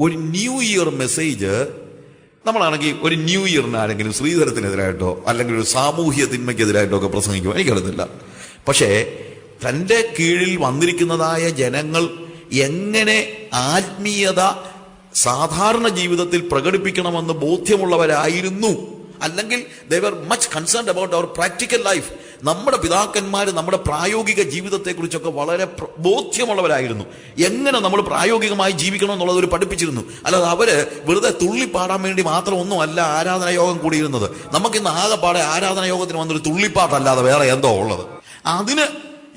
ഒരു new year message നമ്മളാണെങ്കിൽ ഒരു ന്യൂ ഇയറിന് ആരെങ്കിലും ശ്രീധരത്തിനെതിരായിട്ടോ അല്ലെങ്കിൽ ഒരു സാമൂഹ്യ തിന്മയ്ക്കെതിരായിട്ടോ ഒക്കെ പ്രസംഗിക്കും എനിക്കറിയത്തില്ല. പക്ഷേ തന്റെ കീഴിൽ വന്നിരിക്കുന്നതായ ജനങ്ങൾ എങ്ങനെ ആത്മീയത സാധാരണ ജീവിതത്തിൽ പ്രകടിപ്പിക്കണമെന്ന് ബോധ്യമുള്ളവരായിരുന്നു. അല്ലെങ്കിൽ they were much concerned about our practical life നമ്മുടെ പിതാക്കന്മാർ നമ്മുടെ പ്രായോഗിക ജീവിതത്തെക്കുറിച്ചൊക്കെ വളരെ ബോധ്യമുള്ളവരായിരുന്നു. എങ്ങനെ നമ്മൾ പ്രായോഗികമായി ജീവിക്കണം എന്നുള്ളത് അവർ പഠിപ്പിച്ചിരുന്നു. അല്ലാതെ അവർ വെറുതെ തുള്ളിപ്പാടാൻ വേണ്ടി മാത്രം ഒന്നുമല്ല ആരാധന യോഗം കൂടിയിരുന്നത്. നമുക്കിന്ന് ആകെപ്പാടെ ആരാധന യോഗത്തിന് വന്നൊരു തുള്ളിപ്പാട്ടല്ലാതെ വേറെ എന്തോ ഉള്ളത്. അതിന്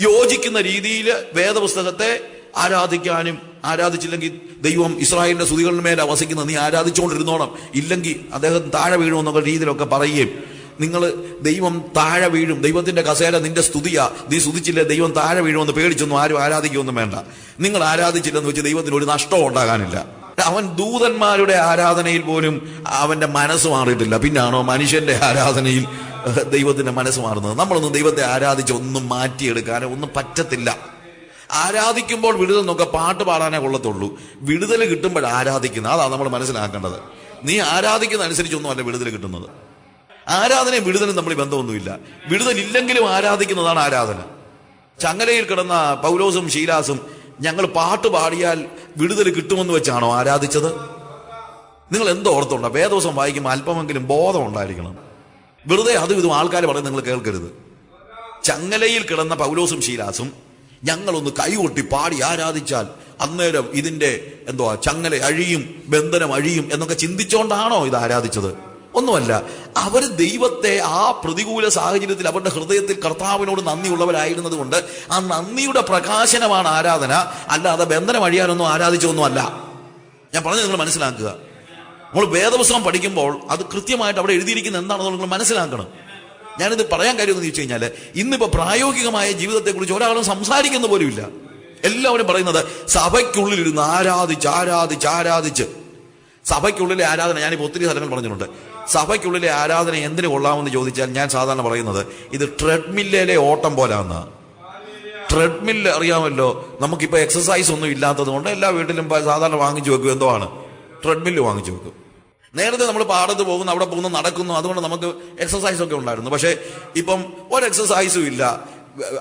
യോജിക്കുന്ന രീതിയിൽ വേദപുസ്തകത്തെ ആരാധിക്കാനും ആരാധിച്ചില്ലെങ്കിൽ ദൈവം ഇസ്രായേലിന്റെ സ്തുതികളുടെ മേലെ വസിക്കുന്ന നീ ആരാധിച്ചുകൊണ്ടിരുന്നോണം. ഇല്ലെങ്കിൽ അദ്ദേഹം താഴെ വീഴുമെന്നുള്ള രീതിയിലൊക്കെ പറയുകയും നിങ്ങൾ ദൈവം താഴെ വീഴും. ദൈവത്തിന്റെ കസേര നിന്റെ സ്തുതിയാ. നീ സ്തുതിച്ചില്ല? ദൈവം താഴെ വീഴുമെന്ന് പേടിച്ചൊന്നും ആരും ആരാധിക്കുമൊന്നും വേണ്ട. നിങ്ങൾ ആരാധിച്ചില്ലെന്ന് വെച്ച് ദൈവത്തിന് ഒരു നഷ്ടവും ഉണ്ടാകാനില്ല. അവൻ ദൂതന്മാരുടെ ആരാധനയിൽ പോലും അവന്റെ മനസ്സ് മാറിയിട്ടില്ല. പിന്നാണോ മനുഷ്യന്റെ ആരാധനയിൽ ദൈവത്തിന്റെ മനസ്സ് മാറുന്നത്? നമ്മളൊന്നും ദൈവത്തെ ആരാധിച്ച് ഒന്നും മാറ്റിയെടുക്കാനോ ഒന്നും പറ്റത്തില്ല. ആരാധിക്കുമ്പോൾ വിടുതൽ നോക്കുക പാട്ട് പാടാനേ കൊള്ളത്തുള്ളൂ. വിടുതൽ കിട്ടുമ്പോൾ ആരാധിക്കുന്നത് അതാണ് നമ്മൾ മനസ്സിലാക്കേണ്ടത്. നീ ആരാധിക്കുന്ന അനുസരിച്ചൊന്നും അല്ല വിടുതൽ കിട്ടുന്നത്. ആരാധനയും വിടുതലും തമ്മിൽ ബന്ധമൊന്നുമില്ല. വിടുതലില്ലെങ്കിലും ആരാധിക്കുന്നതാണ് ആരാധന. ചങ്ങലയിൽ കിടന്ന പൗലോസും ശീലാസും ഞങ്ങൾ പാട്ട് പാടിയാൽ വിടുതൽ കിട്ടുമെന്ന് വെച്ചാണോ ആരാധിച്ചത്? നിങ്ങൾ എന്തോ ഓർത്തുണ്ടോ? വേദോസം വായിക്കുമ്പോൾ അല്പമെങ്കിലും ബോധം ഉണ്ടായിരിക്കണം. വെറുതെ അതും ഇതും ആൾക്കാർ പറയും നിങ്ങൾ കേൾക്കരുത്. ചങ്ങലയിൽ കിടന്ന പൗലോസും ശീലാസും ഞങ്ങളൊന്ന് കൈകൊട്ടി പാടി ആരാധിച്ചാൽ അന്നേരം ഇതിന്റെ എന്തുവാ ചങ്ങല അഴിയും ബന്ധനം അഴിയും എന്നൊക്കെ ചിന്തിച്ചുകൊണ്ടാണോ ഇത് ആരാധിച്ചത്? ഒന്നുമല്ല അവർ ദൈവത്തെ ആ പ്രതികൂല സാഹചര്യത്തിൽ അവരുടെ ഹൃദയത്തിൽ കർത്താവിനോട് നന്ദിയുള്ളവരായിരുന്നത് കൊണ്ട് ആ നന്ദിയുടെ പ്രകാശനമാണ് ആരാധന. അല്ലാതെ ബന്ധനം അഴിയാനൊന്നും ആരാധിച്ചൊന്നുമല്ല. ഞാൻ പറഞ്ഞത് നിങ്ങൾ മനസ്സിലാക്കുക. നമ്മൾ വേദപുസ്തകം പഠിക്കുമ്പോൾ അത് കൃത്യമായിട്ട് അവിടെ എഴുതിയിരിക്കുന്ന എന്താണെന്ന് നിങ്ങൾ മനസ്സിലാക്കണം. ഞാനിത് പറയാൻ കാര്യം എന്ന് ചോദിച്ചു കഴിഞ്ഞാൽ ഇന്നിപ്പോ പ്രായോഗികമായ ജീവിതത്തെക്കുറിച്ച് ഒരാളും സംസാരിക്കുന്ന പോലുമില്ല എല്ലാവരും പറയുന്നത് സഭയ്ക്കുള്ളിലിരുന്ന് ആരാധിച്ച് ആരാധിച്ച് ആരാധിച്ച്. സഭയ്ക്കുള്ളിലെ ആരാധന ഞാനിപ്പോൾ ഒത്തിരി സ്ഥലങ്ങൾ പറഞ്ഞിട്ടുണ്ട്. സഭയ്ക്കുള്ളിലെ ആരാധന എന്തിനു കൊള്ളാമെന്ന് ചോദിച്ചാൽ ഞാൻ സാധാരണ പറയുന്നത് ഇത് ട്രെഡ്മില്ലിലെ ഓട്ടം പോലാന്ന്. ട്രെഡ്മില്ല് അറിയാമല്ലോ നമുക്കിപ്പോൾ എക്സസൈസ് ഒന്നും ഇല്ലാത്തത് കൊണ്ട് എല്ലാ വീട്ടിലും സാധാരണ വാങ്ങിച്ചു വെക്കും എന്തോ ആണ്. ട്രെഡ്മില്ല് വാങ്ങിച്ചു വെക്കും. നേരത്തെ നമ്മൾ പാടത്ത് പോകുന്നു അവിടെ പോകുന്നു നടക്കുന്നു അതുകൊണ്ട് നമുക്ക് എക്സസൈസ് ഒക്കെ ഉണ്ടായിരുന്നു. പക്ഷേ ഇപ്പം ഒരു എക്സസൈസും ഇല്ല.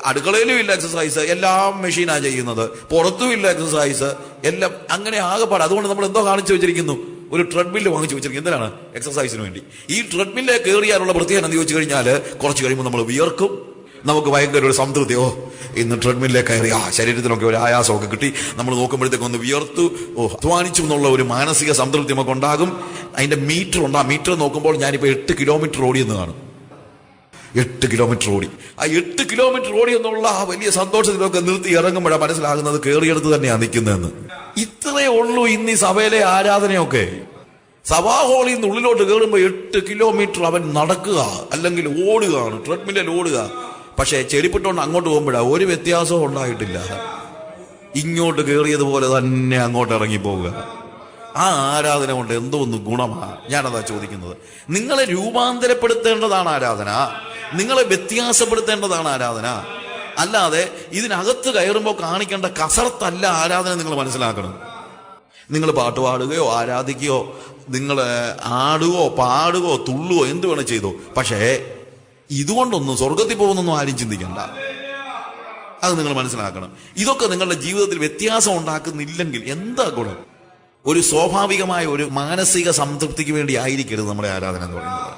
അടുക്കളയിലും ഇല്ല എക്സസൈസ് എല്ലാം മെഷീനാണ് ചെയ്യുന്നത്. പുറത്തും ഇല്ല എക്സസൈസ് എല്ലാം അങ്ങനെ ആകെപ്പാട്. അതുകൊണ്ട് നമ്മൾ എന്തോ കാണിച്ചു വെച്ചിരിക്കുന്നു. ഒരു ട്രെഡ്മില്ല് വാങ്ങിച്ചു വെച്ചിരിക്കും എന്തിനാണ്? എക്സസൈസിന് വേണ്ടി. ഈ ട്രെഡ്മില്ലെ കയറിയാനുള്ള പ്രത്യേകത എന്ന് ചോദിച്ചു കഴിഞ്ഞാൽ കുറച്ച് കഴിയുമ്പോൾ നമ്മൾ വിയർക്കും. നമുക്ക് ഭയങ്കര ഒരു സംതൃപ്തിയോ ഇന്ന് ട്രെഡ്മില്ലേ കയറി ആ ശരീരത്തിനൊക്കെ ഒരു ആയാസമൊക്കെ കിട്ടി. നമ്മൾ നോക്കുമ്പോഴത്തേക്ക് ഒന്ന് വിയർത്തു. ഓ അധ്വാനിച്ചു എന്നുള്ള ഒരു മാനസിക സംതൃപ്തി നമുക്ക് ഉണ്ടാകും. അതിന്റെ മീറ്റർ ഉണ്ട്. ആ മീറ്റർ നോക്കുമ്പോൾ ഞാനിപ്പോൾ എട്ട് കിലോമീറ്റർ ഓടി എന്ന് കാണും. എട്ട് കിലോമീറ്റർ ഓടി. ആ എട്ട് കിലോമീറ്റർ ഓടി എന്നുള്ള ആ വലിയ സന്തോഷത്തിലൊക്കെ നിർത്തി ഇറങ്ങുമ്പോഴാണ് മനസ്സിലാകുന്നത് കയറിയെടുത്ത് തന്നെയാണ് നിൽക്കുന്നതെന്ന്. ഇത്രയേ ഉള്ളൂ ഇന്ന് ഈ സഭയിലെ ആരാധനയൊക്കെ. സഭാ ഹോളിൽ നിന്ന് ഉള്ളിലോട്ട് കയറുമ്പോൾ എട്ട് കിലോമീറ്റർ അവൻ നടക്കുക അല്ലെങ്കിൽ ഓടുകയാണ് ട്രെഡ്മില്ലിൽ ഓടുക. പക്ഷേ ചെടിപ്പിട്ടുകൊണ്ട് അങ്ങോട്ട് പോകുമ്പോഴാണ് ഒരു വ്യത്യാസവും ഉണ്ടായിട്ടില്ല. ഇങ്ങോട്ട് കയറിയതുപോലെ തന്നെ അങ്ങോട്ട് ഇറങ്ങി പോവുക. ആ ആരാധന കൊണ്ട് എന്തോ ഒന്ന് ഗുണമാണ് ഞാനതാ ചോദിക്കുന്നത്. നിങ്ങളെ രൂപാന്തരപ്പെടുത്തേണ്ടതാണ് ആരാധന. നിങ്ങളെ വ്യത്യാസപ്പെടുത്തേണ്ടതാണ് ആരാധന. അല്ലാതെ ഇതിനകത്ത് കയറുമ്പോൾ കാണിക്കേണ്ട കസർത്തല്ല ആരാധന നിങ്ങൾ മനസ്സിലാക്കണം. നിങ്ങൾ പാട്ട് പാടുകയോ ആരാധിക്കുകയോ നിങ്ങൾ ആടുകയോ പാടുകയോ തുള്ളുകയോ എന്ത് വേണം ചെയ്തോ. പക്ഷേ ഇതുകൊണ്ടൊന്നും സ്വർഗത്തിൽ പോകുന്നൊന്നും ആരും ചിന്തിക്കണ്ട. അത് നിങ്ങൾ മനസ്സിലാക്കണം. ഇതൊക്കെ നിങ്ങളുടെ ജീവിതത്തിൽ വ്യത്യാസം ഉണ്ടാക്കുന്നില്ലെങ്കിൽ എന്താ ഗുണം? ഒരു സ്വാഭാവികമായ ഒരു മാനസിക സംതൃപ്തിക്ക് വേണ്ടി ആയിരിക്കരുത് നമ്മുടെ ആരാധന എന്ന് പറയുന്നത്.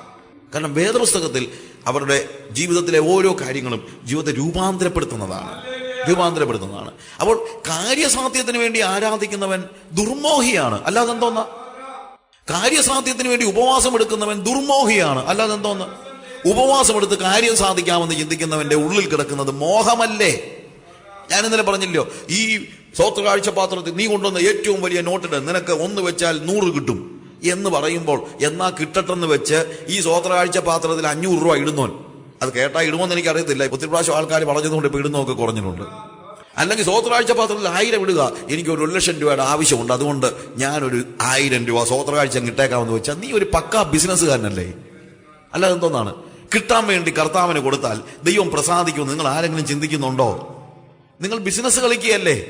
കാരണം വേദപുസ്തകത്തിൽ അവരുടെ ജീവിതത്തിലെ ഓരോ കാര്യങ്ങളും ജീവിതത്തെ രൂപാന്തരപ്പെടുത്തുന്നതാണ്. രൂപാന്തരപ്പെടുത്തുന്നതാണ്. അപ്പോൾ കാര്യസാധ്യത്തിന് വേണ്ടി ആരാധിക്കുന്നവൻ ദുർമോഹിയാണ്. അല്ലാതെ എന്തോന്ന? കാര്യസാധ്യത്തിന് വേണ്ടി ഉപവാസം എടുക്കുന്നവൻ ദുർമോഹിയാണ്. അല്ലാതെ എന്തോന്ന്? ഉപവാസം എടുത്ത് കാര്യം സാധിക്കാമെന്ന് ചിന്തിക്കുന്നവന്റെ ഉള്ളിൽ കിടക്കുന്നത് മോഹമല്ലേ? ഞാൻ ഇന്നലെ പറഞ്ഞില്ലയോ ഈ സ്വത്ത് പാത്രത്തിൽ നീ കൊണ്ടുവന്ന ഏറ്റവും വലിയ നോട്ടിട്ട് നിനക്ക് ഒന്ന് വെച്ചാൽ നൂറ് കിട്ടും എന്ന് പറയുമ്പോൾ എന്നാ കിട്ടട്ടെന്ന് വെച്ച് ഈ സ്വോത്രകാഴ്ച പാത്രത്തിൽ അഞ്ഞൂറ് രൂപ ഇടുന്നോൻ. അത് കേട്ടാ ഇടുമോന്ന് എനിക്ക് അറിയത്തില്ല ഒത്തിരി പ്രാവശ്യം ആൾക്കാർ പറഞ്ഞതുകൊണ്ട് ഇപ്പൊ ഇടുന്നൊക്കെ കുറഞ്ഞിട്ടുണ്ട്. അല്ലെങ്കിൽ സ്വോത്രാഴ്ച പാത്രത്തിൽ ആയിരം ഇടുക. എനിക്ക് ഒരു ലക്ഷം രൂപയുടെ ആവശ്യമുണ്ട്. അതുകൊണ്ട് ഞാനൊരു ആയിരം രൂപ സ്വോത്രകാഴ്ച കിട്ടേക്കാമെന്ന് വെച്ചാൽ നീ ഒരു പക്കാ ബിസിനസ്സുകാരനല്ലേ? അല്ല എന്തോന്നാണ്? കിട്ടാൻ വേണ്ടി കർത്താവിന് കൊടുത്താൽ ദൈവം പ്രസാദിക്കുമെന്ന് നിങ്ങൾ ആരെങ്കിലും ചിന്തിക്കുന്നുണ്ടോ? നിങ്ങൾ ബിസിനസ് കളിക്കുകയല്ലേ?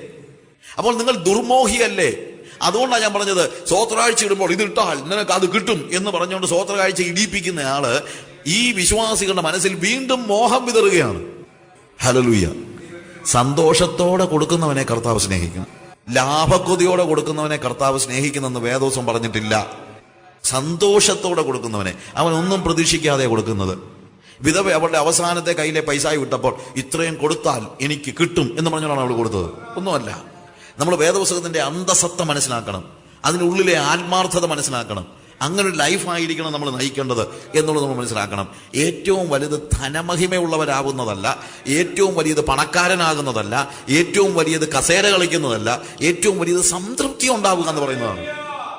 അപ്പോൾ നിങ്ങൾ ദുർമോഹിയല്ലേ? അതുകൊണ്ടാണ് ഞാൻ പറഞ്ഞത് സ്വോത്രാഴ്ച ഇടുമ്പോൾ ഇത് ഇട്ടാൽ നിനക്ക് അത് കിട്ടും എന്ന് പറഞ്ഞുകൊണ്ട് സ്വോത്രകാഴ്ച ഇടിപ്പിക്കുന്ന ആൾ ഈ വിശ്വാസികളുടെ മനസ്സിൽ വീണ്ടും മോഹം വിതറുകയാണ്. ഹലലുയ്യ സന്തോഷത്തോടെ കൊടുക്കുന്നവനെ കർത്താവ് സ്നേഹിക്കണം ലാഭക്കൊതിയോടെ കൊടുക്കുന്നവനെ കർത്താവ് സ്നേഹിക്കുന്നെന്ന് വേദോസം പറഞ്ഞിട്ടില്ല. സന്തോഷത്തോടെ കൊടുക്കുന്നവനെ. അവൻ ഒന്നും പ്രതീക്ഷിക്കാതെ കൊടുക്കുന്നത്. വിധവ അവളുടെ അവസാനത്തെ കയ്യിലെ പൈസ വിട്ടപ്പോൾ ഇത്രയും കൊടുത്താൽ എനിക്ക് കിട്ടും എന്ന് പറഞ്ഞോളാണ് അവൾ കൊടുത്തത്. ഒന്നുമല്ല. നമ്മൾ വേദപുസ്തകത്തിന്റെ അന്തസത്ത മനസ്സിലാക്കണം. അതിനുള്ളിലെ ആത്മാർത്ഥത മനസ്സിലാക്കണം. അങ്ങനെ ഒരു ലൈഫായിരിക്കണം നമ്മൾ നയിക്കേണ്ടത് എന്നുള്ളത് നമ്മൾ മനസ്സിലാക്കണം. ഏറ്റവും വലുത് ധനമഹിമയുള്ളവരാകുന്നതല്ല ഏറ്റവും വലിയത് പണക്കാരനാകുന്നതല്ല ഏറ്റവും വലിയത് കസേര കളിക്കുന്നതല്ല ഏറ്റവും വലിയത് സംതൃപ്തി ഉണ്ടാവുക എന്ന് പറയുന്നതാണ്.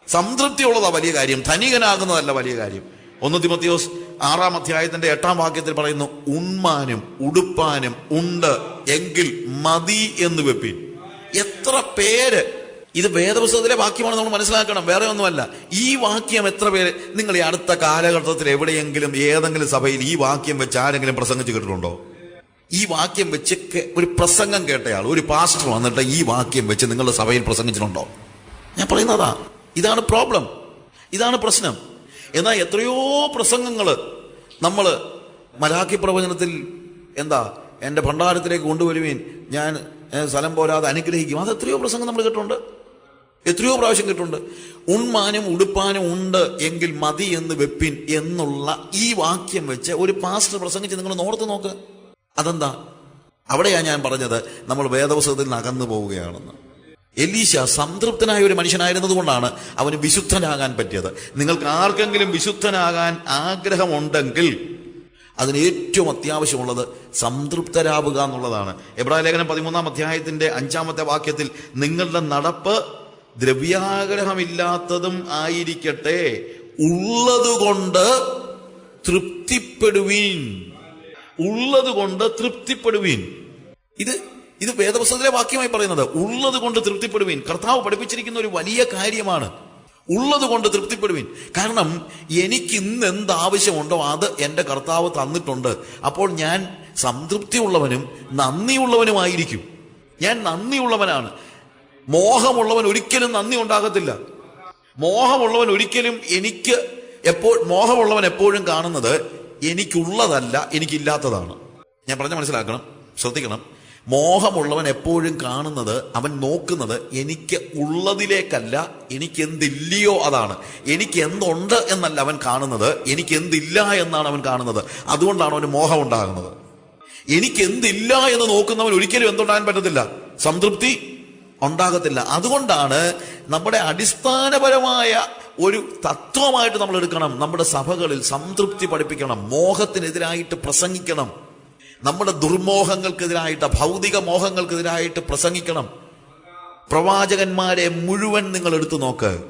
സംതൃപ്തി ഉള്ളതാ വലിയ കാര്യം ധനികനാകുന്നതല്ല വലിയ കാര്യം. ഒന്ന് തിമത്തിയോസ് ആറാം അധ്യായത്തിന്റെ എട്ടാം വാക്യത്തിൽ പറയുന്നു ഉണ്മാനും ഉടുപ്പാനും ഉണ്ട് എങ്കിൽ മതി എന്ന് വെപ്പിൻ. എത്ര പേര് ഇത് വേദപുസ്തകത്തിലെ വാക്യമാണ് നമ്മൾ മനസ്സിലാക്കണം വേറെ ഒന്നുമല്ല. ഈ വാക്യം എത്ര പേര് നിങ്ങൾ ഈ അടുത്ത കാലഘട്ടത്തിൽ എവിടെയെങ്കിലും ഏതെങ്കിലും സഭയിൽ ഈ വാക്യം വെച്ച് ആരെങ്കിലും പ്രസംഗിച്ച് കേട്ടിട്ടുണ്ടോ? ഈ വാക്യം വെച്ച് ഒരു പ്രസംഗം കേട്ടയാൾ ഒരു പാസ്റ്റർ വന്നിട്ട് ഈ വാക്യം വെച്ച് നിങ്ങളുടെ സഭയിൽ പ്രസംഗിച്ചിട്ടുണ്ടോ? ഞാൻ പറയുന്നതാ. ഇതാണ് പ്രോബ്ലം. ഇതാണ് പ്രശ്നം. എന്നാൽ എത്രയോ പ്രസംഗങ്ങൾ നമ്മൾ മലാഖി പ്രവചനത്തിൽ എന്താ എന്റെ ഭണ്ഡാരത്തിലേക്ക് കൊണ്ടുവരുവീൻ ഞാൻ സ്ഥലം പോരാതെ അനുഗ്രഹിക്കും. അത് എത്രയോ പ്രസംഗം നമ്മൾ കേട്ടിട്ടുണ്ട്. എത്രയോ പ്രാവശ്യം കേട്ടുണ്ട് ഉണ്മാനും ഉടുപ്പാനും ഉണ്ട് എങ്കിൽ മതി എന്ന് വെപ്പിൻ എന്നുള്ള ഈ വാക്യം വെച്ച് ഒരു പാസ്റ്റർ പ്രസംഗിച്ച് നിങ്ങൾ നോർത്ത് നോക്ക്. അതെന്താ? അവിടെയാ ഞാൻ പറഞ്ഞത് നമ്മൾ വേദപുസ്തകത്തിൽ നിന്ന് അകന്നു പോവുകയാണെന്ന്. എലീശ സംതൃപ്തനായ ഒരു മനുഷ്യനായിരുന്നതുകൊണ്ടാണ് അവന് വിശുദ്ധനാകാൻ പറ്റിയത്. നിങ്ങൾക്ക് ആർക്കെങ്കിലും വിശുദ്ധനാകാൻ ആഗ്രഹമുണ്ടെങ്കിൽ അതിന് ഏറ്റവും അത്യാവശ്യമുള്ളത് സംതൃപ്തരാവുക എന്നുള്ളതാണ്. എബ്രായ ലേഖനം പതിമൂന്നാം അധ്യായത്തിന്റെ അഞ്ചാമത്തെ വാക്യത്തിൽ നിങ്ങളുടെ നടപ്പ് ദ്രവ്യാഗ്രഹമില്ലാത്തതും ആയിരിക്കട്ടെ ഉള്ളതുകൊണ്ട് തൃപ്തിപ്പെടുവീൻ. ഉള്ളതുകൊണ്ട് തൃപ്തിപ്പെടുവീൻ. ഇത് ഇത് വേദപുസ്തകത്തിലെ വാക്യമായി പറയുന്നത് ഉള്ളത് കൊണ്ട് തൃപ്തിപ്പെടുവീൻ. കർത്താവ് പഠിപ്പിച്ചിരിക്കുന്ന ഒരു വലിയ കാര്യമാണ്. ഉള്ളത് കൊണ്ട് തൃപ്തിപ്പെടുവീൻ. കാരണം എനിക്ക് ഇന്ന് എന്ത് ആവശ്യമുണ്ടോ അത് എന്റെ കർത്താവ് തന്നിട്ടുണ്ട്. അപ്പോൾ ഞാൻ സംതൃപ്തിയുള്ളവനും നന്ദിയുള്ളവനുമായിരിക്കും. ഞാൻ നന്ദിയുള്ളവനാണ്. മോഹമുള്ളവൻ ഒരിക്കലും നന്ദി ഉണ്ടാകത്തില്ല. മോഹമുള്ളവൻ ഒരിക്കലും എനിക്ക് എപ്പോൾ മോഹമുള്ളവൻ എപ്പോഴും കാണുന്നത് എനിക്കുള്ളതല്ല എനിക്കില്ലാത്തതാണ്. ഞാൻ പറഞ്ഞ മനസ്സിലാക്കണം ശ്രദ്ധിക്കണം. മോഹമുള്ളവൻ എപ്പോഴും കാണുന്നത് അവൻ നോക്കുന്നത് എനിക്ക് ഉള്ളതിലേക്കല്ല എനിക്ക് എന്തില്ലയോ അതാണ്. എനിക്ക് എന്തുണ്ട് എന്നല്ല അവൻ കാണുന്നത് എനിക്ക് എന്തില്ല എന്നാണ് അവൻ കാണുന്നത്. അതുകൊണ്ടാണ് അവന് മോഹം ഉണ്ടാകുന്നത്. എനിക്ക് എന്തില്ല എന്ന് നോക്കുന്നവൻ ഒരിക്കലും എന്തുണ്ടാകാൻ പറ്റത്തില്ല. സംതൃപ്തി ഉണ്ടാകത്തില്ല. അതുകൊണ്ടാണ് നമ്മുടെ അടിസ്ഥാനപരമായ ഒരു തത്വമായിട്ട് നമ്മൾ എടുക്കണം. നമ്മുടെ സഭകളിൽ സംതൃപ്തി പഠിപ്പിക്കണം. മോഹത്തിനെതിരായിട്ട് പ്രസംഗിക്കണം. നമ്മുടെ ദുർമോഹങ്ങൾക്കെതിരായിട്ട് ഭൗതിക മോഹങ്ങൾക്കെതിരായിട്ട് പ്രസംഗിക്കണം. പ്രവാചകന്മാരെ മുഴുവൻ നിങ്ങൾ എടുത്തു നോക്ക്.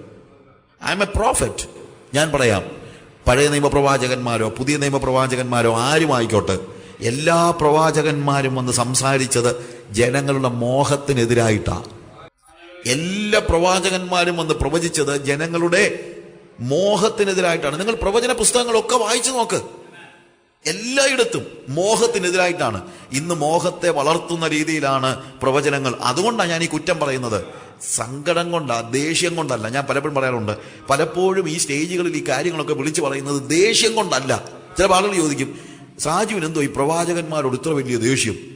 ഐ എം എ പ്രോഫറ്റ് ഞാൻ പറയാം. പഴയ നിയമപ്രവാചകന്മാരോ പുതിയ നിയമപ്രവാചകന്മാരോ ആരും ആയിക്കോട്ടെ എല്ലാ പ്രവാചകന്മാരും വന്ന് സംസാരിച്ചത് ജനങ്ങളുടെ മോഹത്തിനെതിരായിട്ടാണ് എല്ലാ പ്രവാചകന്മാരും വന്ന് പ്രവചിച്ചത് ജനങ്ങളുടെ മോഹത്തിനെതിരായിട്ടാണ്. നിങ്ങൾ പ്രവചന പുസ്തകങ്ങളൊക്കെ വായിച്ചു നോക്ക്. എല്ലായിടത്തും മോഹത്തിനെതിരായിട്ടാണ്. ഇന്ന് മോഹത്തെ വളർത്തുന്ന രീതിയിലാണ് പ്രവചനങ്ങൾ. അതുകൊണ്ടാണ് ഞാൻ ഈ കുറ്റം പറയുന്നത്. സങ്കടം കൊണ്ടാ ദേഷ്യം കൊണ്ടല്ല. ഞാൻ പലപ്പോഴും പറയാറുണ്ട് പലപ്പോഴും ഈ സ്റ്റേജുകളിൽ ഈ കാര്യങ്ങളൊക്കെ വിളിച്ചു പറയുന്നത് ദേഷ്യം കൊണ്ടല്ല. ചില ആളുകൾ ചോദിക്കും സാജുവിന് എന്തോ ഈ പ്രവാചകന്മാരോട് ഇത്ര വലിയ ദേഷ്യം?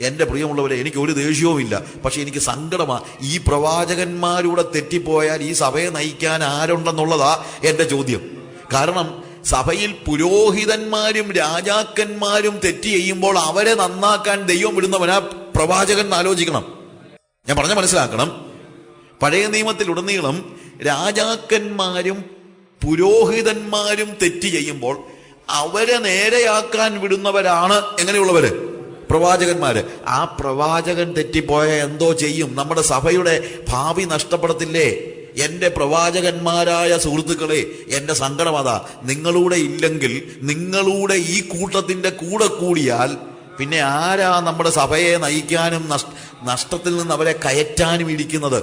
എന്റെ പ്രിയമുള്ളവരെ എനിക്ക് ഒരു ദേഷ്യവും ഇല്ല പക്ഷെ എനിക്ക് സങ്കടമാണ് ഈ പ്രവാചകന്മാരൂടെ തെറ്റിപ്പോയാൽ ഈ സഭയെ നയിക്കാൻ ആരുണ്ടെന്നുള്ളതാ എന്റെ ചോദ്യം. കാരണം സഭയിൽ പുരോഹിതന്മാരും രാജാക്കന്മാരും തെറ്റ് ചെയ്യുമ്പോൾ അവരെ നന്നാക്കാൻ ദൈവം വിടുന്നവനാ പ്രവാചകൻ ആലോചിക്കണം. ഞാൻ പറഞ്ഞ മനസ്സിലാക്കണം. പഴയ നിയമത്തിൽ ഉടനീളം രാജാക്കന്മാരും പുരോഹിതന്മാരും തെറ്റ് ചെയ്യുമ്പോൾ അവരെ നേരെയാക്കാൻ വിടുന്നവരാണ് എങ്ങനെയുള്ളവര്? പ്രവാചകന്മാര് ആ പ്രവാചകൻ തെറ്റിപ്പോയ എന്തോ ചെയ്യും. നമ്മുടെ സഭയുടെ ഭാവി നഷ്ടപ്പെടത്തില്ലേ? എന്റെ പ്രവാചകന്മാരായ സുഹൃത്തുക്കളെ എന്റെ സങ്കടം അതാ. നിങ്ങളൂടെ ഇല്ലെങ്കിൽ നിങ്ങളൂടെ ഈ കൂട്ടത്തിന്റെ കൂടെ കൂടിയാൽ പിന്നെ ആരാ നമ്മുടെ സഭയെ നയിക്കാനും നഷ്- നഷ്ടത്തിൽ നിന്ന് അവരെ കയറ്റാനും ഇരിക്കുന്നത്?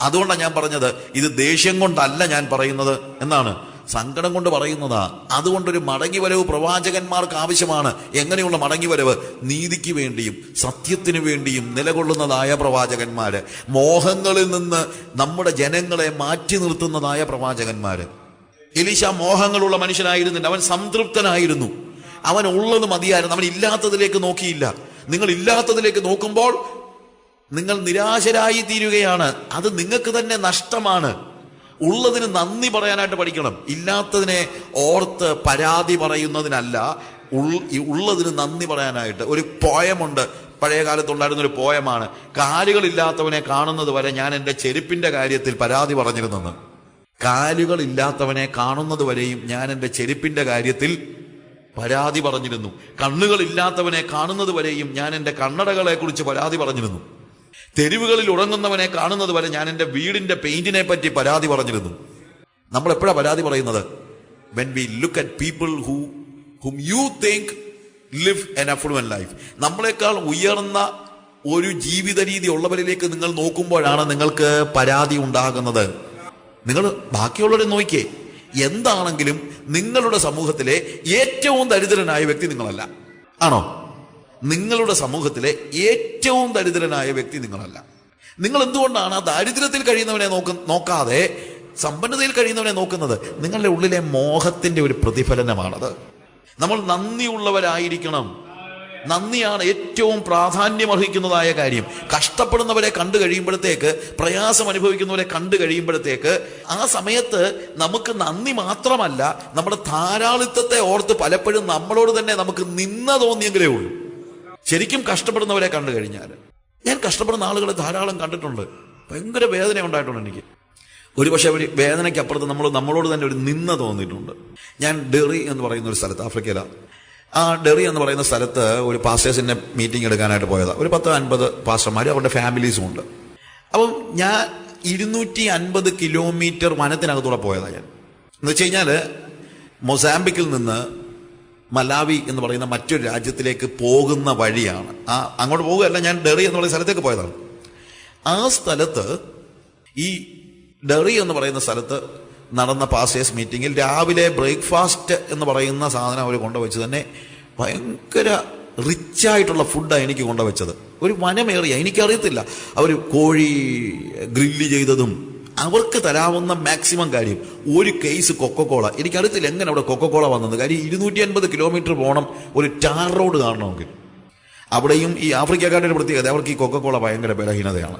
അതുകൊണ്ടാണ് ഞാൻ പറഞ്ഞത്. ഇത് ദേഷ്യം കൊണ്ടല്ല ഞാൻ പറയുന്നത്. എന്നാണ്. സങ്കടം കൊണ്ട് പറയുന്നതാ. അതുകൊണ്ടൊരു മടങ്ങി വരവ് പ്രവാചകന്മാർക്ക് ആവശ്യമാണ്. എങ്ങനെയുള്ള മടങ്ങി വരവ് നീതിക്ക് വേണ്ടിയും സത്യത്തിനു വേണ്ടിയും നിലകൊള്ളുന്നതായ പ്രവാചകന്മാര്. മോഹങ്ങളിൽ നിന്ന് നമ്മുടെ ജനങ്ങളെ മാറ്റി നിർത്തുന്നതായ പ്രവാചകന്മാര്. എലീശ മോഹങ്ങളുള്ള മനുഷ്യനായിരുന്നില്ല. അവൻ സംതൃപ്തനായിരുന്നു. അവൻ ഉള്ളത് മതിയായിരുന്നു. അവൻ ഇല്ലാത്തതിലേക്ക് നോക്കിയില്ല. നിങ്ങൾ ഇല്ലാത്തതിലേക്ക് നോക്കുമ്പോൾ നിങ്ങൾ നിരാശരായി തീരുകയാണ്. അത് നിങ്ങൾക്ക് തന്നെ നഷ്ടമാണ്. ഉള്ളതിന് നന്ദി പറയാനായിട്ട് പഠിക്കണം. ഇല്ലാത്തതിനെ ഓർത്ത് പരാതി പറയുന്നതിനല്ല ഉള്ളതിന് നന്ദി പറയാനായിട്ട്. ഒരു പോയമുണ്ട് പഴയ കാലത്തുണ്ടായിരുന്ന ഒരു പോയമാണ്. കാലുകളില്ലാത്തവനെ കാണുന്നത് വരെ ഞാൻ എന്റെ ചെരുപ്പിന്റെ കാര്യത്തിൽ പരാതി പറഞ്ഞിരുന്നെന്ന് കാലുകളില്ലാത്തവനെ കാണുന്നത് വരെയും ഞാൻ എന്റെ ചെരുപ്പിന്റെ കാര്യത്തിൽ പരാതി പറഞ്ഞിരുന്നു. കണ്ണുകളില്ലാത്തവനെ കാണുന്നത് വരെയും ഞാൻ എന്റെ കണ്ണടകളെ കുറിച്ച് പരാതി പറഞ്ഞിരുന്നു. തെരുവുകളിൽ ഉറങ്ങുന്നവനെ കാണുന്നത് വരെ ഞാൻ എന്റെ വീടിന്റെ പെയിന്റിനെ പറ്റി പരാതി പറഞ്ഞിരുന്നു. നമ്മൾ എപ്പോഴാണ് പരാതി പറയുന്നത്? When we look at people who whom you think live an affluent life നമ്മളെക്കാൾ ഉയർന്ന ഒരു ജീവിത രീതി ഉള്ളവരിലേക്ക് നിങ്ങൾ നോക്കുമ്പോഴാണ് നിങ്ങൾക്ക് പരാതി ഉണ്ടാകുന്നത്. നിങ്ങൾ ബാക്കിയുള്ളവരെ നോക്കിയേ. എന്താണെങ്കിലും നിങ്ങളുടെ സമൂഹത്തിലെ ഏറ്റവും ദരിദ്രനായ വ്യക്തി നിങ്ങളല്ല. ആണോ? നിങ്ങളുടെ സമൂഹത്തിലെ ഏറ്റവും ദരിദ്രനായ വ്യക്തി നിങ്ങളല്ല. നിങ്ങൾ എന്തുകൊണ്ടാണ് ആ ദാരിദ്ര്യത്തിൽ കഴിയുന്നവനെ നോക്ക നോക്കാതെ സമ്പന്നതയിൽ കഴിയുന്നവനെ നോക്കുന്നത്? നിങ്ങളുടെ ഉള്ളിലെ മോഹത്തിന്റെ ഒരു പ്രതിഫലനമാണത്. നമ്മൾ നന്ദിയുള്ളവരായിരിക്കണം. നന്ദിയാണ് ഏറ്റവും പ്രാധാന്യമർഹിക്കുന്നതായ കാര്യം. കഷ്ടപ്പെടുന്നവരെ കണ്ടു കഴിയുമ്പോഴത്തേക്ക് പ്രയാസം അനുഭവിക്കുന്നവരെ കണ്ടു കഴിയുമ്പോഴത്തേക്ക് ആ സമയത്ത് നമുക്ക് നന്ദി മാത്രമല്ല നമ്മുടെ ധാരാളിത്തത്തെ ഓർത്ത് പലപ്പോഴും നമ്മളോട് തന്നെ നമുക്ക് നിന്ന തോന്നിയെങ്കിലേ ഉള്ളൂ. ശരിക്കും കഷ്ടപ്പെടുന്നവരെ കണ്ടു കഴിഞ്ഞാൽ. ഞാൻ കഷ്ടപ്പെടുന്ന ആളുകളെ ധാരാളം കണ്ടിട്ടുണ്ട്. ഭയങ്കര വേദന ഉണ്ടായിട്ടുണ്ട് എനിക്ക്. ഒരു പക്ഷേ ഒരു വേദനയ്ക്ക് അപ്പുറത്ത് നമ്മൾ നമ്മളോട് തന്നെ ഒരു നിന്ന തോന്നിയിട്ടുണ്ട്. ഞാൻ ഡെറി എന്ന് പറയുന്ന ഒരു സ്ഥലത്ത് ആഫ്രിക്കയിലാണ് ആ ഡെറി എന്ന് പറയുന്ന സ്ഥലത്ത് ഒരു പാസ്റ്റേഴ്സിന്റെ മീറ്റിംഗ് എടുക്കാനായിട്ട് പോയതാണ് ഒരു പത്ത് അൻപത് പാസ്റ്റർമാർ അവരുടെ ഫാമിലീസും ഉണ്ട്. അപ്പം ഞാൻ ഇരുന്നൂറ്റി അൻപത് കിലോമീറ്റർ വനത്തിനകത്തൂടെ പോയതാണ് ഞാൻ. എന്ന് വെച്ച് കഴിഞ്ഞാൽ മൊസാമ്പിക്കിൽ നിന്ന് മലാവി എന്ന് പറയുന്ന മറ്റൊരു രാജ്യത്തിലേക്ക് പോകുന്ന വഴിയാണ്. ആ അങ്ങോട്ട് പോകുകയല്ല ഞാൻ ഡെറി എന്ന് പറയുന്ന സ്ഥലത്തേക്ക് പോയതാണ്. ആ സ്ഥലത്ത് ഈ ഡെറി എന്ന് പറയുന്ന സ്ഥലത്ത് നടന്ന പാസേഴ്സ് മീറ്റിങ്ങിൽ രാവിലെ ബ്രേക്ക്ഫാസ്റ്റ് എന്ന് പറയുന്ന സാധനം അവർ കൊണ്ടുവച്ച് തന്നെ ഭയങ്കര റിച്ചായിട്ടുള്ള ഫുഡാണ് എനിക്ക് കൊണ്ടുവച്ചത്. ഒരു വനമേറിയ എനിക്കറിയത്തില്ല. അവർ കോഴി ഗ്രില്ല് ചെയ്തതും അവർക്ക് തരാവുന്ന മാക്സിമം കാര്യം ഒരു കേസ് കൊക്കക്കോള എനിക്കറിയത്തില്ല എങ്ങനെ അവിടെ കൊക്കക്കോള വന്നത്. കാര്യം ഇരുന്നൂറ്റി അൻപത് കിലോമീറ്റർ പോകണം ഒരു ടാർ റോഡ് കാണണമെങ്കിൽ. അവിടെയും ഈ ആഫ്രിക്കക്കാരുടെ പ്രത്യേകത അവർക്ക് ഈ കൊക്കക്കോള ഭയങ്കര ബലഹീനതയാണ്.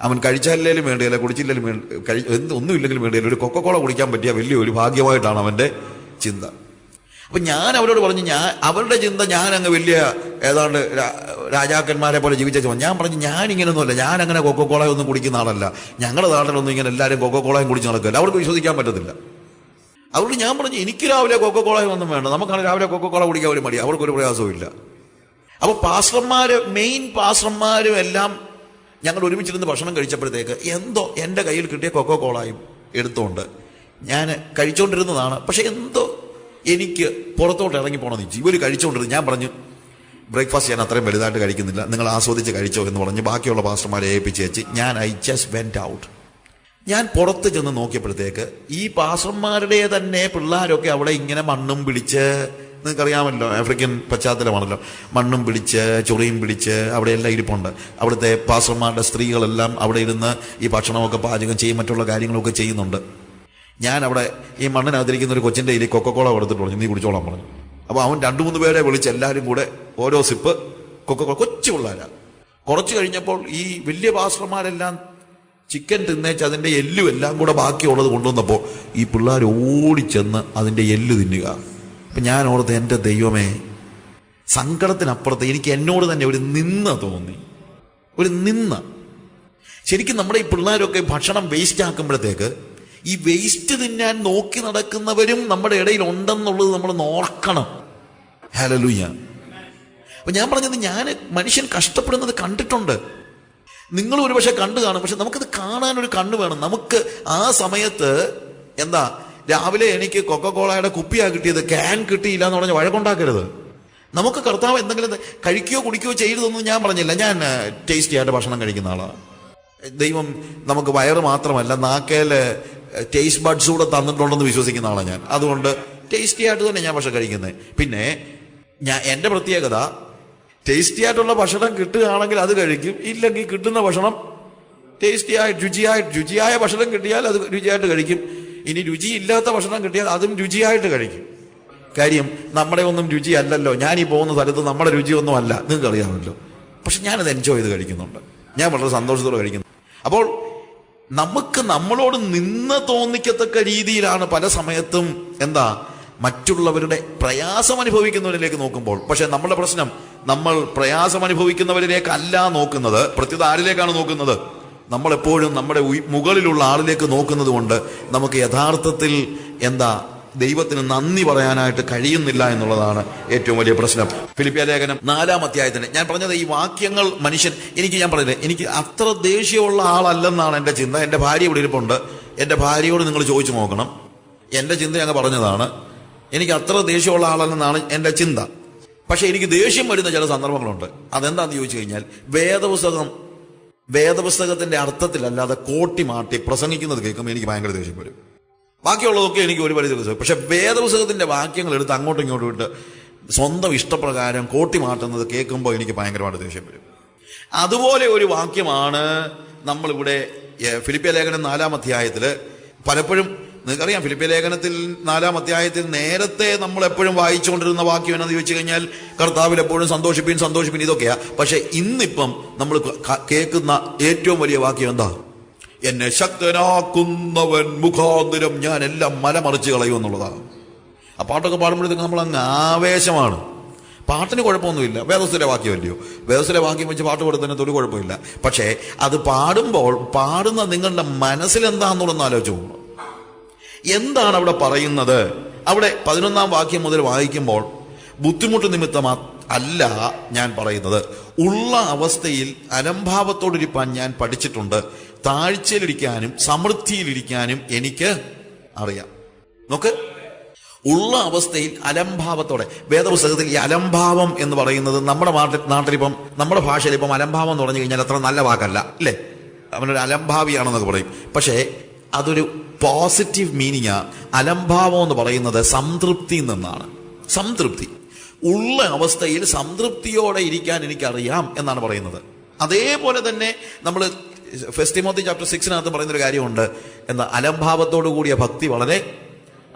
അവൻ കഴിച്ചാലും വേണ്ടിയല്ല കുടിച്ചില്ലെങ്കിലും വേണ്ടി കഴി എന്ത് ഒന്നുമില്ലെങ്കിലും വേണ്ടിയല്ല ഒരു കൊക്കക്കോള കുടിക്കാൻ പറ്റിയ വലിയ ഒരു ഭാഗ്യമായിട്ടാണ് അവന്റെ ചിന്ത. അപ്പൊ ഞാൻ അവരോട് പറഞ്ഞു ഞാൻ അവരുടെ ചിന്ത ഞാൻ അങ്ങ് വലിയ ഏതാണ്ട് രാജാക്കന്മാരെ പോലെ ജീവിച്ച ഞാൻ പറഞ്ഞു ഞാൻ ഇങ്ങനെയൊന്നുമല്ല ഞാൻ അങ്ങനെ കൊക്കക്കോള ഒന്നും കുടിക്കുന്ന ആളല്ല. ഞങ്ങളുടെ നാട്ടിലൊന്നും ഇങ്ങനെ എല്ലാവരും കൊക്കക്കോളയും കുടിച്ച് നടക്കില്ല. അവർക്ക് വിശ്വസിക്കാൻ പറ്റത്തില്ല. അവരോട് ഞാൻ പറഞ്ഞു എനിക്ക് രാവിലെ കൊക്കക്കോളയും ഒന്നും വേണ്ട. നമുക്കാണ് രാവിലെ കോള കുടിക്കാൻ ഒരു മടി. അവർക്കൊരു പ്രയാസവും ഇല്ല. അപ്പൊ പാസ്റ്റർമാര് മെയിൻ പാസ്റ്റർമാരും എല്ലാം ഞങ്ങൾ ഒരുമിച്ചിരുന്ന് ഭക്ഷണം കഴിച്ചപ്പോഴത്തേക്ക് എന്തോ എന്റെ കയ്യിൽ കിട്ടിയ കൊക്കോ കോളായും എടുത്തുകൊണ്ട് ഞാൻ കഴിച്ചുകൊണ്ടിരുന്നതാണ് പക്ഷെ എന്തോ എനിക്ക് പുറത്തോട്ട് ഇറങ്ങി പോകണമെന്ന് ഇവർ കഴിച്ചുകൊണ്ടിരുന്നു ഞാൻ പറഞ്ഞു ബ്രേക്ക്ഫാസ്റ്റ് ഞാൻ അത്രയും വലുതായിട്ട് കഴിക്കുന്നില്ല. നിങ്ങൾ ആസ്വദിച്ച് കഴിച്ചോ എന്ന് പറഞ്ഞ് ബാക്കിയുള്ള പാസ്റ്റർമാരെ ഏൽപ്പിച്ച് വെച്ച് ഞാൻ ഐ ജസ്റ്റ് വെന്റ് ഔട്ട് ഞാൻ പുറത്ത് ചെന്ന് നോക്കിയപ്പോഴത്തേക്ക് ഈ പാസ്റ്റർമാരുടെ തന്നെ പിള്ളേരൊക്കെ അവിടെ ഇങ്ങനെ മണ്ണും പിടിച്ച് നിങ്ങൾക്കറിയാമല്ലോ ആഫ്രിക്കൻ പശ്ചാത്തലമാണല്ലോ. മണ്ണും പിടിച്ച് ചൊറിയും പിടിച്ച് അവിടെ എല്ലാം ഇരിപ്പുണ്ട്. അവിടുത്തെ പാസ്റ്റർമാരുടെ സ്ത്രീകളെല്ലാം അവിടെ ഇരുന്ന് ഈ ഭക്ഷണമൊക്കെ പാചകം ചെയ്യും മറ്റുള്ള കാര്യങ്ങളൊക്കെ ചെയ്യുന്നുണ്ട്. ഞാൻ അവിടെ ഈ മണ്ണിനകത്തിരിക്കുന്ന ഒരു കൊച്ചിന്റെ ഇതിൽ കൊക്കക്കോള കൊടുത്തിട്ട് പറഞ്ഞു നീ കുടിച്ചോളാം പറഞ്ഞു. അപ്പോൾ അവൻ രണ്ട് മൂന്ന് പേരെ വിളിച്ച് എല്ലാവരും കൂടെ ഓരോ സിപ്പ് കൊക്കക്കോള കൊച്ചു പിള്ളേരാ. കുറച്ച് കഴിഞ്ഞപ്പോൾ ഈ വലിയ പാസ്റ്റർമാരെല്ലാം ചിക്കൻ തിന്നേച്ച് അതിന്റെ എല്ലും എല്ലാം കൂടെ ബാക്കിയുള്ളത് കൊണ്ടുവന്നപ്പോൾ ഈ പിള്ളേർ ഓടിച്ചെന്ന് അതിന്റെ എല്ല് തിന്നുക. അപ്പം ഞാൻ ഓർത്ത് എന്റെ ദൈവമേ സങ്കടത്തിനപ്പുറത്ത് എനിക്ക് എന്നോട് തന്നെ ഒരു നിന്ന തോന്നി. ഒരു നിന്ന ശരിക്കും നമ്മുടെ ഈ പിള്ളേരൊക്കെ ഭക്ഷണം വേസ്റ്റ് ആക്കുമ്പോഴത്തേക്ക് ഈ വേസ്റ്റ് തിന്നാൻ നോക്കി നടക്കുന്നവരും നമ്മുടെ ഇടയിൽ ഉണ്ടെന്നുള്ളത് നമ്മൾ നോക്കണം ഹലലുയ അപ്പൊ ഞാൻ പറഞ്ഞത് ഞാൻ മനുഷ്യൻ കഷ്ടപ്പെടുന്നത് കണ്ടിട്ടുണ്ട്. നിങ്ങൾ ഒരുപക്ഷെ കണ്ടു കാണും. പക്ഷെ നമുക്കത് കാണാൻ ഒരു കണ്ണ് വേണം. നമുക്ക് ആ സമയത്ത് എന്താ രാവിലെ എനിക്ക് കൊക്കക്കോളയുടെ കുപ്പിയാണ് കിട്ടിയത്. ക്യാൻ കിട്ടിയില്ല എന്ന് പറഞ്ഞ് വഴക്കുണ്ടാക്കരുത്. നമുക്ക് കർത്താവ് എന്തെങ്കിലും കഴിക്കുകയോ കുടിക്കുകയോ ചെയ്തതൊന്നും ഞാൻ പറഞ്ഞില്ല. ഞാൻ ടേസ്റ്റി ആയിട്ട് ഭക്ഷണം കഴിക്കുന്ന ആളാണ് ദൈവം നമുക്ക് വയറ് മാത്രമല്ല നാക്കേൽ ടേസ്റ്റ് ബഡ്സ് കൂടെ തന്നിട്ടുണ്ടെന്ന് വിശ്വസിക്കുന്ന ആളാണ് ഞാൻ. അതുകൊണ്ട് ടേസ്റ്റി ആയിട്ട് തന്നെ ഞാൻ ഭക്ഷണം കഴിക്കുന്നത് പിന്നെ ഞാൻ എന്റെ പ്രത്യേകത ടേസ്റ്റി ആയിട്ടുള്ള ഭക്ഷണം കിട്ടുകയാണെങ്കിൽ അത് കഴിക്കും. ഇല്ലെങ്കിൽ കിട്ടുന്ന ഭക്ഷണം ടേസ്റ്റി ആയി രുചിയായി രുചിയായ ഭക്ഷണം കിട്ടിയാൽ അത് രുചിയായിട്ട് കഴിക്കും. ഇനി രുചിയില്ലാത്ത ഭക്ഷണം കിട്ടിയാൽ അതും രുചിയായിട്ട് കഴിക്കും. കാര്യം നമ്മുടെ ഒന്നും രുചി അല്ലല്ലോ. ഞാൻ ഈ പോകുന്ന സ്ഥലത്ത് നമ്മുടെ രുചിയൊന്നും അല്ല. നിങ്ങൾക്ക് അറിയാമല്ലോ പക്ഷെ ഞാനത് എൻജോയ് ചെയ്ത് കഴിക്കുന്നുണ്ട്. ഞാൻ വളരെ സന്തോഷത്തോടെ കഴിക്കുന്നു. അപ്പോൾ നമുക്ക് നമ്മളോട് നിന്ന് തോന്നിക്കത്തക്ക രീതിയിലാണ് പല സമയത്തും എന്താ മറ്റുള്ളവരുടെ പ്രയാസം അനുഭവിക്കുന്നവരിലേക്ക് നോക്കുമ്പോൾ. പക്ഷെ നമ്മുടെ പ്രശ്നം നമ്മൾ പ്രയാസം അനുഭവിക്കുന്നവരിലേക്കല്ല നോക്കുന്നത്. പ്രത്യേക ആരിലേക്കാണ് നോക്കുന്നത്? നമ്മളെപ്പോഴും നമ്മുടെ മുകളിലുള്ള ആളിലേക്ക് നോക്കുന്നത് കൊണ്ട് നമുക്ക് യഥാർത്ഥത്തിൽ എന്താ ദൈവത്തിന് നന്ദി പറയാനായിട്ട് കഴിയുന്നില്ല എന്നുള്ളതാണ് ഏറ്റവും വലിയ പ്രശ്നം. ഫിലിപ്പിയ ലേഖനം നാലാം അധ്യായത്തിന് ഞാൻ പറഞ്ഞത് ഈ വാക്യങ്ങൾ മനുഷ്യൻ എനിക്ക് ഞാൻ പറഞ്ഞില്ലേ എനിക്ക് അത്ര ദേഷ്യമുള്ള ആളല്ലെന്നാണ് എന്റെ ചിന്ത. എന്റെ ഭാര്യ ഇവിടെ ഇരിപ്പുണ്ട്. എന്റെ ഭാര്യയോട് നിങ്ങൾ ചോദിച്ചു നോക്കണം. എന്റെ ചിന്ത ഞങ്ങൾ പറഞ്ഞതാണ്. എനിക്ക് അത്ര ദേഷ്യമുള്ള ആളല്ലെന്നാണ് എന്റെ ചിന്ത. പക്ഷേ എനിക്ക് ദേഷ്യം വരുന്ന ചില സന്ദർഭങ്ങളുണ്ട്. അതെന്താണെന്ന് ചോദിച്ചു കഴിഞ്ഞാൽ വേദപുസ്തകം വേദപുസ്തകത്തിന്റെ അർത്ഥത്തിലല്ലാതെ കോട്ടി മാട്ടി പ്രസംഗിക്കുന്നത് കേൾക്കുമ്പോൾ എനിക്ക് ഭയങ്കര ദേഷ്യം വരും. ബാക്കിയുള്ളതൊക്കെ എനിക്ക് ഒരു പരിധി വരെ പക്ഷെ വേദപുസ്തകത്തിന്റെ വാക്യങ്ങൾ എടുത്ത് അങ്ങോട്ടും ഇങ്ങോട്ടും ഇട്ട് സ്വന്തം ഇഷ്ടപ്രകാരം കോട്ടി മാറ്റുന്നത് കേൾക്കുമ്പോൾ എനിക്ക് ഭയങ്കരമായിട്ട് ദേഷ്യം വരും. അതുപോലെ ഒരു വാക്യമാണ് നമ്മളിവിടെ ഫിലിപ്പിയ ലേഖനം നാലാം അധ്യായത്തിൽ പലപ്പോഴും നിങ്ങൾക്കറിയാം ഫിലിപ്പിയ ലേഖനത്തിൽ നാലാം അധ്യായത്തിൽ നേരത്തെ നമ്മൾ എപ്പോഴും വായിച്ചുകൊണ്ടിരുന്ന വാക്യം എന്നത് ചോദിച്ചു കഴിഞ്ഞാൽ കർത്താവിൽ എപ്പോഴും സന്തോഷിപ്പിൻ സന്തോഷിപ്പിൻ ഇതൊക്കെയാ. പക്ഷേ ഇന്നിപ്പം നമ്മൾ കേൾക്കുന്ന ഏറ്റവും വലിയ വാക്യം എന്താ? എന്നെ ശക്തനാക്കുന്നവൻ മുഖാന്തരം ഞാൻ എല്ലാം മലമറിച്ച് കളയും എന്നുള്ളതാണ്. ആ പാട്ടൊക്കെ പാടുമ്പോഴത്തേക്ക് നമ്മൾ അങ്ങ് ആവേശമാണ്. പാട്ടിന് കുഴപ്പമൊന്നുമില്ല. വേദസ്ഥിലെ വാക്യമല്ലയോ? വേദസ്ഥിലെ വാക്യം വെച്ച് പാട്ട് കൊടുത്തതിനകത്ത് ഒരു കുഴപ്പമില്ല. പക്ഷേ അത് പാടുമ്പോൾ പാടുന്ന നിങ്ങളുടെ മനസ്സിൽ എന്താണെന്നുള്ളൊന്ന് ആലോചിച്ച് പോകുന്നു എന്താണ് അവിടെ പറയുന്നത്? അവിടെ പതിനൊന്നാം വാക്യം മുതൽ വായിക്കുമ്പോൾ ബുദ്ധിമുട്ട് നിമിത്തം അല്ല ഞാൻ പറയുന്നത്. ഉള്ള അവസ്ഥയിൽ അലംഭാവത്തോടിരിപ്പാൻ ഞാൻ പഠിച്ചിട്ടുണ്ട്. താഴ്ചയിലിരിക്കാനും സമൃദ്ധിയിലിരിക്കാനും എനിക്ക് അറിയാം. നോക്ക്. ഉള്ള അവസ്ഥയിൽ അലംഭാവത്തോടെ വേദപുസ്തകത്തിൽ ഈ അലംഭാവം എന്ന് പറയുന്നത് നമ്മുടെ നാട്ടിൽ നാട്ടിലിപ്പം നമ്മുടെ ഭാഷയിൽ ഇപ്പം അലംഭാവം എന്ന് പറഞ്ഞു കഴിഞ്ഞാൽ അത്ര നല്ല വാക്കല്ല അല്ലേ? അവനൊരു അലംഭാവിയാണെന്നൊക്കെ പറയും. പക്ഷേ അതൊരു പോസിറ്റീവ് മീനിങ് അലംഭാവം എന്ന് പറയുന്നത് സംതൃപ്തി നിന്നാണ്. സംതൃപ്തി. ഉള്ള അവസ്ഥയിൽ സംതൃപ്തിയോടെ ഇരിക്കാൻ എനിക്കറിയാം എന്നാണ് പറയുന്നത്. അതേപോലെ തന്നെ നമ്മൾ ഫെസ്റ്റിമോത്തി ചാപ്റ്റർ സിക്സിനകത്ത് പറയുന്നൊരു കാര്യമുണ്ട്. എന്താ അലംഭാവത്തോടു കൂടിയ ഭക്തി വളരെ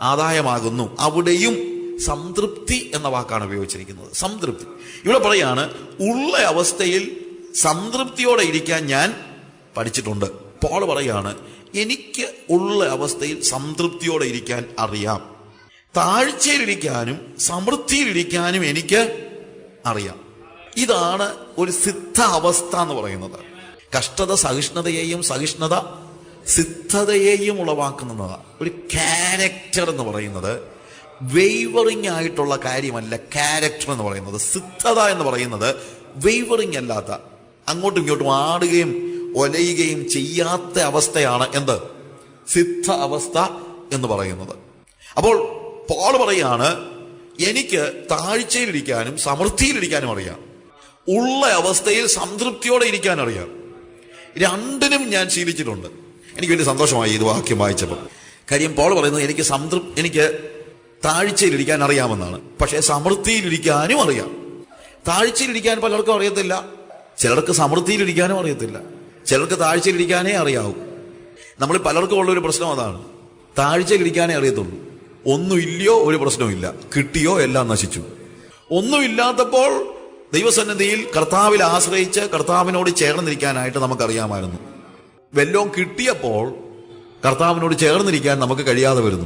ആദായമാകുന്നു. അവിടെയും സംതൃപ്തി എന്ന വാക്കാണ് ഉപയോഗിച്ചിരിക്കുന്നത്. സംതൃപ്തി. ഇവിടെ പറയാണ് ഉള്ള അവസ്ഥയിൽ സംതൃപ്തിയോടെ ഇരിക്കാൻ ഞാൻ പഠിച്ചിട്ടുണ്ട്. പോൾ പറയാണ് എനിക്ക് ഉള്ള അവസ്ഥയിൽ സംതൃപ്തിയോടെ ഇരിക്കാൻ അറിയാം. താഴ്ചയിലിരിക്കാനും സമൃദ്ധിയിലിരിക്കാനും എനിക്ക് അറിയാം. ഇതാണ് ഒരു സിദ്ധ അവസ്ഥ എന്ന് പറയുന്നത്. കഷ്ടത സഹിഷ്ണുതയെയും സഹിഷ്ണുത സിദ്ധതയെയും ഉളവാക്കുന്നതാണ്. ഒരു ക്യാരക്ടർ എന്ന് പറയുന്നത് വെയ്വറിങ് ആയിട്ടുള്ള കാര്യമല്ല ക്യാരക്ടർ എന്ന് പറയുന്നത്. സിദ്ധത എന്ന് പറയുന്നത് വെയ്വറിങ് അല്ലാത്ത അങ്ങോട്ടും ഇങ്ങോട്ടും ആടുകയും ഒലയുകയും ചെയ്യാത്ത അവസ്ഥയാണ് എന്ത്? സിദ്ധ അവസ്ഥ എന്ന് പറയുന്നത്. അപ്പോൾ പോൾ പറയാണ് എനിക്ക് താഴ്ചയിലിരിക്കാനും സമൃദ്ധിയിലിരിക്കാനും അറിയാം. ഉള്ള അവസ്ഥയിൽ സംതൃപ്തിയോടെ ഇരിക്കാൻ അറിയാം. രണ്ടിനും ഞാൻ ശീലിച്ചിട്ടുണ്ട്. എനിക്ക് വലിയ സന്തോഷമായി ഇത് വാക്യം വായിച്ചപ്പോൾ. കാര്യം പോൾ പറയുന്നത് എനിക്ക് സംതൃപ് എനിക്ക് താഴ്ചയിലിരിക്കാൻ അറിയാമെന്നാണ്. പക്ഷേ സമൃദ്ധിയിലിരിക്കാനും അറിയാം. താഴ്ചയിലിരിക്കാൻ പലർക്കും അറിയത്തില്ല. ചിലർക്ക് സമൃദ്ധിയിലിരിക്കാനും അറിയത്തില്ല. ചിലർക്ക് താഴ്ചയിലിരിക്കാനേ അറിയാവൂ. നമ്മൾ പലർക്കും ഉള്ള ഒരു പ്രശ്നം അതാണ്. താഴ്ചയിലിരിക്കാനേ അറിയത്തുള്ളൂ. ഒന്നുമില്ലയോ ഒരു പ്രശ്നവുമില്ല കിട്ടിയോ എല്ലാം നശിച്ചു. ഒന്നുമില്ലാത്തപ്പോൾ ദൈവസന്നിധിയിൽ കർത്താവിൽ ആശ്രയിച്ച് കർത്താവിനോട് ചേർന്നിരിക്കാനായിട്ട് നമുക്കറിയാമായിരുന്നു. വെല്ലോം കിട്ടിയപ്പോൾ കർത്താവിനോട് ചേർന്നിരിക്കാൻ നമുക്ക് കഴിയാതെ വരുന്നു.